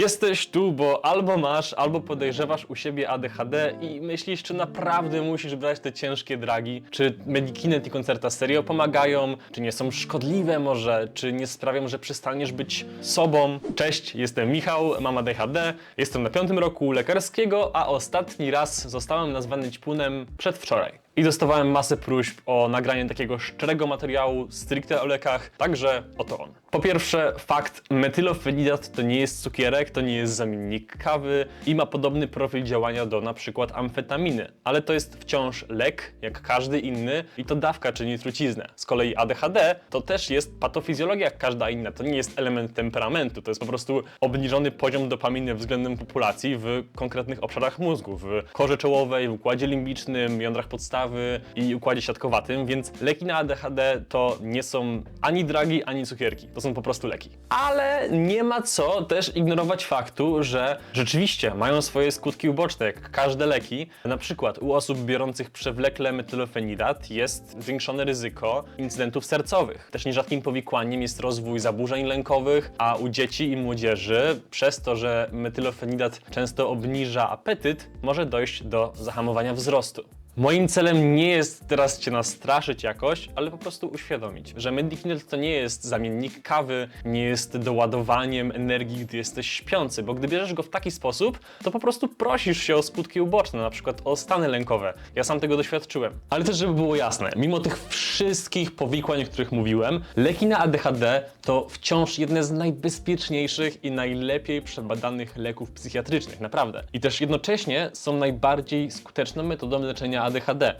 Jesteś tu, bo albo masz, albo podejrzewasz u siebie ADHD i myślisz, czy naprawdę musisz brać te ciężkie dragi, czy Medikinet i Koncerta serio pomagają, czy nie są szkodliwe może, czy nie sprawią, że przestaniesz być sobą. Cześć, jestem Michał, mam ADHD, jestem na piątym roku lekarskiego, a ostatni raz zostałem nazwany ćpunem przedwczoraj. I dostawałem masę próśb o nagranie takiego szczerego materiału stricte o lekach, także oto on. Po pierwsze, fakt, metylofenidat to nie jest cukierek, to nie jest zamiennik kawy i ma podobny profil działania do na przykład amfetaminy, ale to jest wciąż lek, jak każdy inny i to dawka czyni truciznę. Z kolei ADHD to też jest patofizjologia jak każda inna, to nie jest element temperamentu, to jest po prostu obniżony poziom dopaminy względem populacji w konkretnych obszarach mózgu, w korze czołowej, w układzie limbicznym, jądrach podstawy i układzie siatkowatym, więc leki na ADHD to nie są ani dragi, ani cukierki. To są po prostu leki. Ale nie ma co też ignorować faktu, że rzeczywiście mają swoje skutki uboczne, jak każde leki. Na przykład u osób biorących przewlekle metylofenidat jest zwiększone ryzyko incydentów sercowych. Też nierzadkim powikłaniem jest rozwój zaburzeń lękowych, a u dzieci i młodzieży przez to, że metylofenidat często obniża apetyt, może dojść do zahamowania wzrostu. Moim celem nie jest teraz Cię nastraszyć jakoś, ale po prostu uświadomić, że Medikinet to nie jest zamiennik kawy, nie jest doładowaniem energii, gdy jesteś śpiący, bo gdy bierzesz go w taki sposób, to po prostu prosisz się o skutki uboczne, na przykład o stany lękowe. Ja sam tego doświadczyłem. Ale też, żeby było jasne, mimo tych wszystkich powikłań, o których mówiłem, leki na ADHD to wciąż jedne z najbezpieczniejszych i najlepiej przebadanych leków psychiatrycznych, naprawdę. I też jednocześnie są najbardziej skuteczną metodą leczenia ADHD.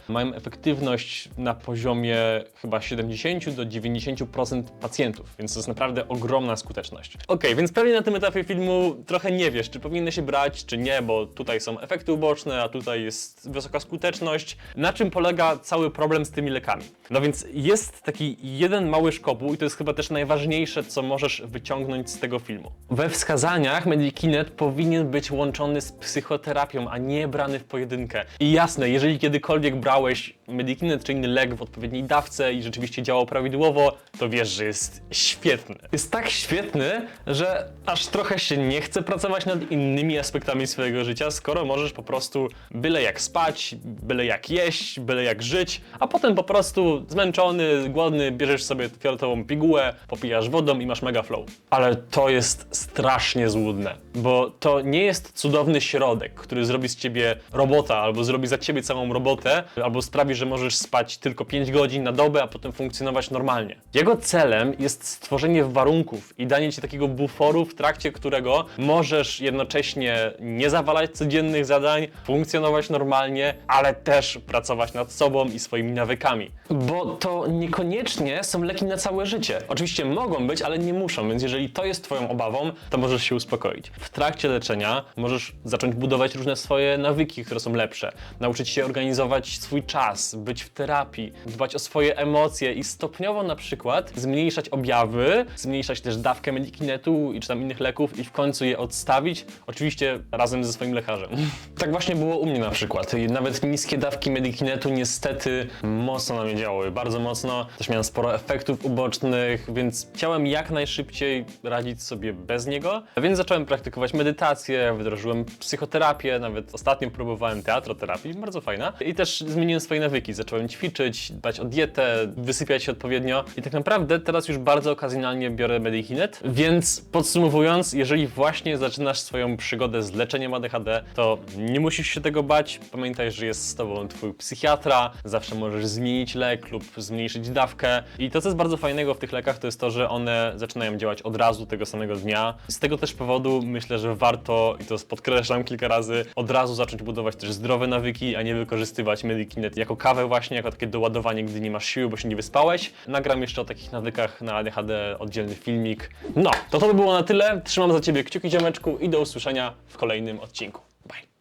Mają efektywność na poziomie chyba 70 do 90% pacjentów, więc to jest naprawdę ogromna skuteczność. Ok, więc pewnie na tym etapie filmu trochę nie wiesz, czy powinny się brać, czy nie, bo tutaj są efekty uboczne, a tutaj jest wysoka skuteczność. Na czym polega cały problem z tymi lekami? No więc jest taki jeden mały szkopuł i to jest chyba też najważniejsze, co możesz wyciągnąć z tego filmu. We wskazaniach Medikinet powinien być łączony z psychoterapią, a nie brany w pojedynkę. I jasne, jeżeli kiedykolwiek brałeś Medikinet czy inny lek w odpowiedniej dawce i rzeczywiście działał prawidłowo, to wiesz, że jest świetny. Jest tak świetny, że aż trochę się nie chce pracować nad innymi aspektami swojego życia, skoro możesz po prostu byle jak spać, byle jak jeść, byle jak żyć, a potem po prostu zmęczony, głodny, bierzesz sobie fioletową pigułę, popijasz wodą i masz mega flow. Ale to jest strasznie złudne, bo to nie jest cudowny środek, który zrobi z ciebie robota albo zrobi za ciebie całą robotę, albo sprawi, że możesz spać tylko 5 godzin na dobę, a potem funkcjonować normalnie. Jego celem jest stworzenie warunków i danie ci takiego buforu, w trakcie którego możesz jednocześnie nie zawalać codziennych zadań, funkcjonować normalnie, ale też pracować nad sobą i swoimi nawykami. Bo to niekoniecznie są leki na całe życie. Oczywiście mogą być, ale nie muszą, więc jeżeli to jest twoją obawą, to możesz się uspokoić. W trakcie leczenia możesz zacząć budować różne swoje nawyki, które są lepsze. Nauczyć się organizować swój czas, być w terapii, dbać o swoje emocje i stopniowo na przykład zmniejszać objawy, zmniejszać też dawkę medikinetu i czy tam innych leków i w końcu je odstawić, oczywiście razem ze swoim lekarzem. tak właśnie było u mnie na przykład. Nawet niskie dawki medikinetu niestety mocno na mnie działały, bardzo mocno. Też miałem sporo efektów ubocznych, więc chciałem jak najszybciej radzić sobie bez niego, więc zacząłem praktykować medytację, wdrożyłem psychoterapię, nawet ostatnio próbowałem teatroterapii, bardzo fajna. I też zmieniłem swoje nawyki, zacząłem ćwiczyć, dbać o dietę, wysypiać się odpowiednio. I tak naprawdę teraz już bardzo okazjonalnie biorę Medikinet, więc podsumowując, jeżeli właśnie zaczynasz swoją przygodę z leczeniem ADHD, to nie musisz się tego bać, pamiętaj, że jest z tobą twój psychiatra, zawsze możesz zmienić lek lub zmniejszyć dawkę. I to, co jest bardzo fajnego w tych lekach, to jest to, że one zaczynają działać od razu, tego samego dnia. Z tego też powodu myślę, że warto, i to podkreślam kilka razy, od razu zacząć budować też zdrowe nawyki, a nie wykorzystywać Medikinet jako kawę właśnie, jako takie doładowanie, gdy nie masz siły, bo się nie wyspałeś. Nagram jeszcze o takich nawykach na ADHD oddzielny filmik. No, to to by było na tyle. Trzymam za Ciebie kciuki, ziomeczku i do usłyszenia w kolejnym odcinku.